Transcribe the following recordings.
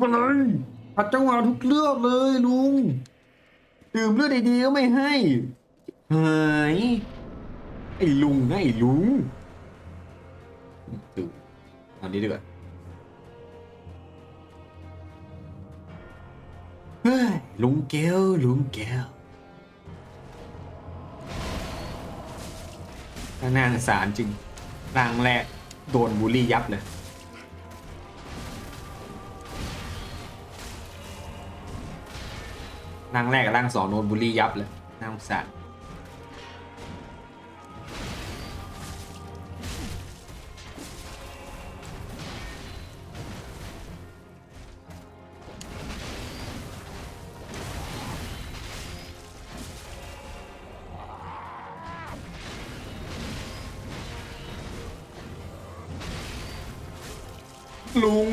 มาเลยผัดจังหวะทุกเลือดเลยลุง ดื่มเลือดดีๆก็ไม่ให้หายไอ้ลุงไอ้ลุงดื่อันนี้ดีกว่าเฮ้ยลุงแก้วลุงแก้วน่าสงสารจริงรางแรกโดนบูลลี่ยับเลย ร่างแรกกับร่างสองโดนบูลลี่ยับเลยน่าสงสารลุง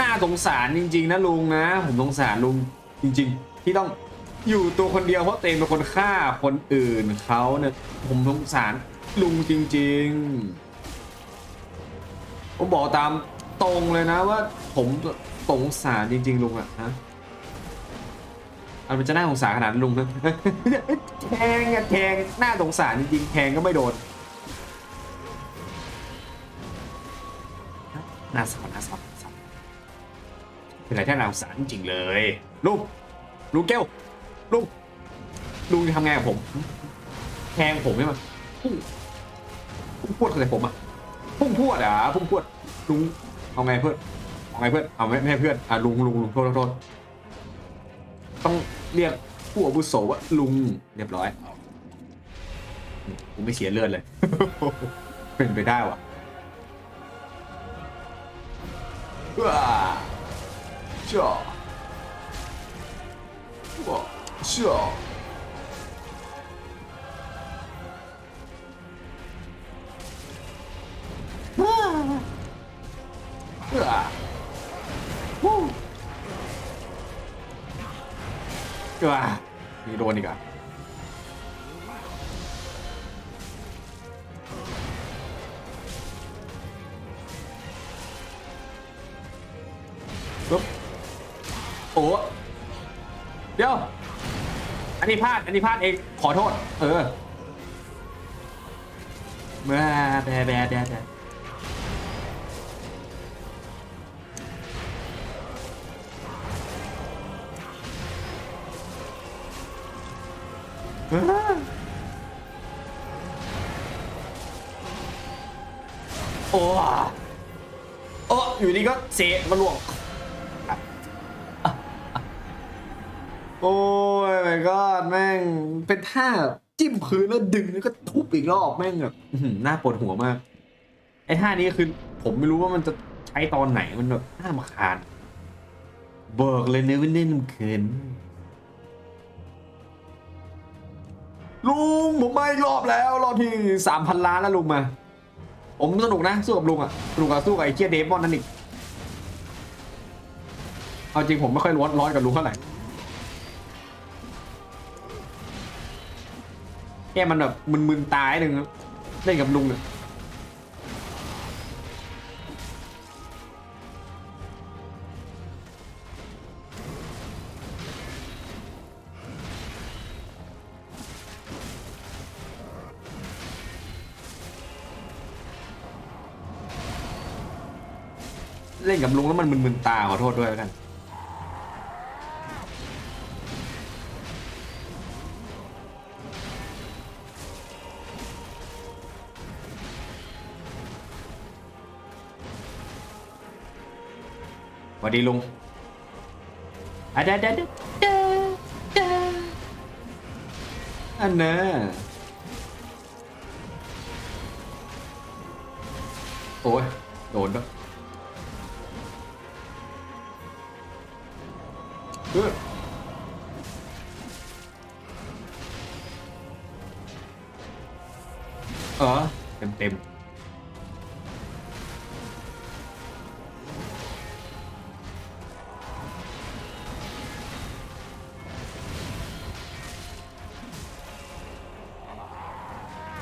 น่าสงสารจริง ๆ นะลุงนะ ผมสงสารลุงจริง ๆ ที่ต้องอยู่ตัวคนเดียวเพราะเตงเป็นคนฆ่าคนอื่นเขาเนี่ยผมสงสารลุงจริง ๆ ผมบอกตามตรงเลยนะว่า ผมสงสารจริง ๆ ลุงอะฮะมันจะน่าสงสารขนาดลุงนะแทงอะแทงน่าสงสารจริงๆแทงก็ไม่โดนน่าสอนน่าสอนน่าสอนเป็นอะไรที่น่าสงสารจริงเลยลุง ลุงแก้วลุงลุงจะทำไงกับผมแทงผมใช่ไหมพุ่งพุ่งพวดใส่ผมอะพุ่งพวดอะพุ่งพวดลุงเอาไงเพื่อนเอาไงเพื่อนเอาไม่ไม่ให้เพื่อนอะลุงลุงลุงโทษโทษโทษต้องเรียกผู้อาวุโสว่าลุงเรียบร้อยกูไม่เสียเลือดเลย เป็นไปได้วะ哇，这， 우와 시야 으아 으아 이로니가 어? 어? เดี๋ยว อันนี้พลาด อันนี้พลาดเอง ขอโทษ เออแบแบแบแบแบโอ้โอ้อยู่ดีก็เสะมาหลวง โอ้ยไม่ก็แม่งเป็นท่าจิ้มพื้นแล้วดึงแล้วก็ทุบอีกรอบแม่งแบบอื้อหือน่าปวดหัวมาก ไอ้ท่านี้คือ ผมไม่รู้ว่ามันจะใช้ตอนไหนมันแบบน่ามาคานเบิกเลยเนวินเล่นเขินลุงผมมาอีกรอบแล้ว รอบที่สามพันล้านแล้วลุงมา ผมสนุกนะสู้กับลุงอะสนุกกับสู้กับไอ้เคียเดมอนนั่นอีก เอาจริงผมไม่ค่อยร้อนร้อนกับลุงเท่าไหร่ แกมันแบบมึนๆตายหนึ่งเล่นกับลุงเนี่ยเล่นกับลุงแล้วมันมึนๆตาขอโทษด้วยแล้วกัน วัสดีลุงอะเดะเดะเดะเดะเดะอันน่ะโอ้ย โดนด้วยเออเออเต็มเต็ม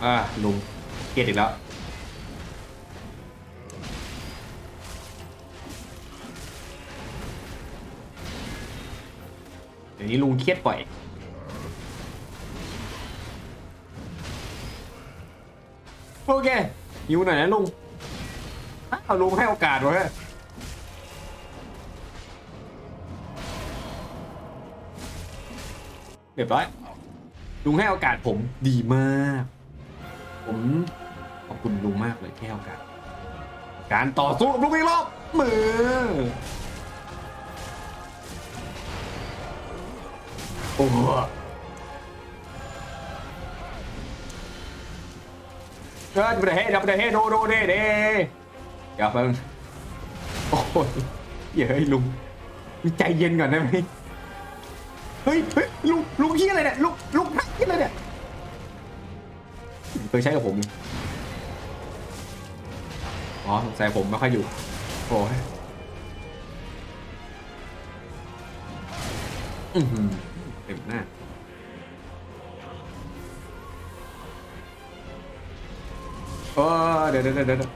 อ่าลุงเกลียดอีกแล้ว เดี๋ยวนี้ลุงเครียดบ่อยโอเคหิวหน่อยนะลุงเอาลุงให้โอกาสวะเฮ้ยเรียบร้อยลุงให้โอกาสผมดีมาก ผมขอบคุณลุงมากเลยที่ให้โอกาสการต่อสู้กับลุงอีกรอบมือ โอ้โหเฮ้ยดับเบิลเฮดดับเบิลเฮดโดโดเดเดอย่าเพิ่งโอ้ยเฮ้ยลุงมีใจเย็นก่อนได้ไหมเฮ้ยเฮ้ยลุงลุงขี้อะไรเนี่ยลุงลุงทักขี้อะไรเนี่ย เคยใช้กับผม อ๋อสงสัยผมไม่ค่อยอยู่ โอ้ยอือหือเต็มหน้าเออเดี๋ยวเดี๋ยวเดี๋ยว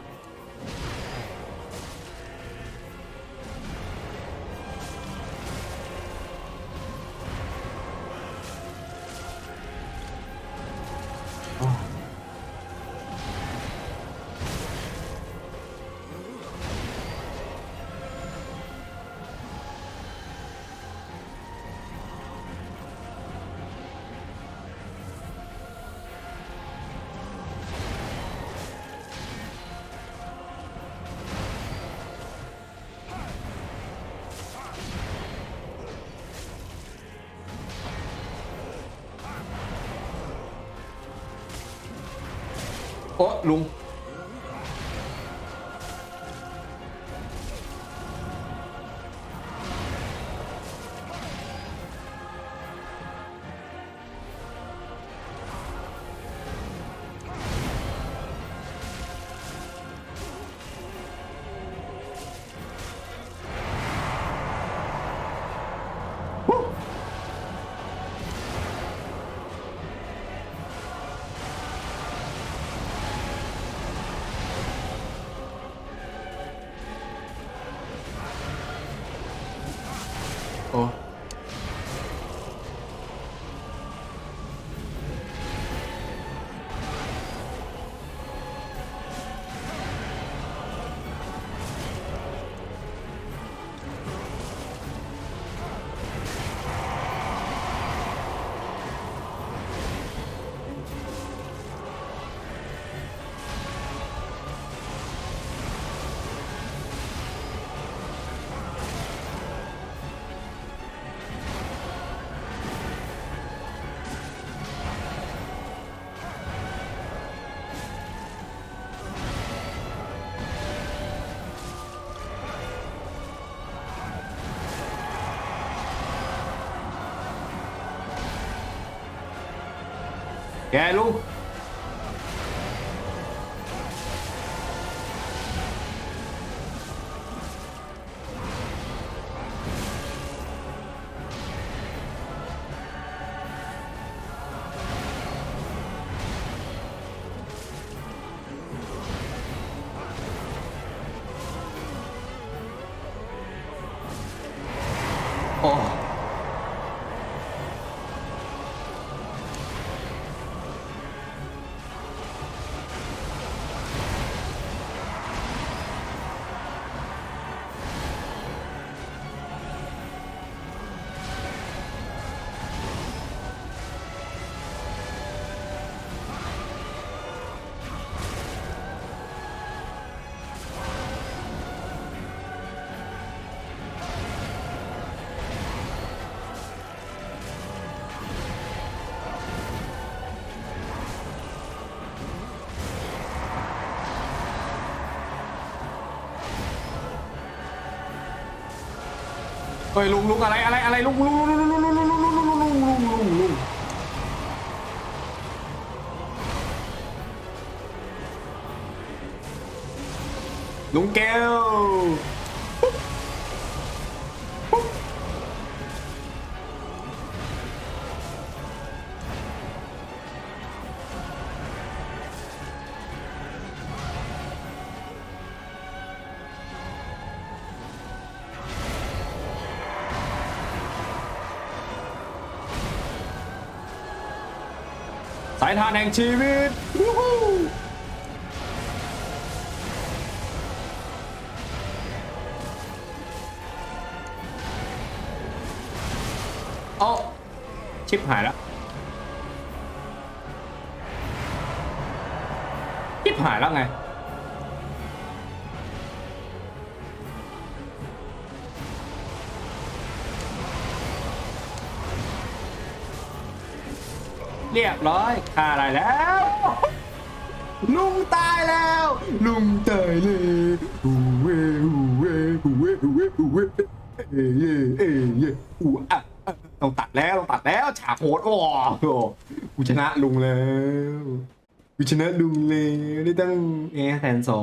โอ้ลุง 哦。Quero เฮ้ยลุงลุงอะไรอะไรอะไรลุงลุงลุงลุงลุงลุงลุงลุงลุงลุงลุงลุงลุงลุงลุงแก้ว สายทานแห่งชีวิตวู้ฮู้เอาชิปหายแล้วชิปหายแล้วไง เรียบร้อยฆ่าได้แล้ว ลุงตายแล้ว ลุงตายเลยฮูเวฮูเวฮูเวฮูเวฮูเวเอเยเอเยอูอะต้องตัดแล้วต้องตัดแล้วฉากโหดโอ้โหกูชนะลุงแล้วกูชนะลุงเลยได้ตั้งแอร์แทนสอง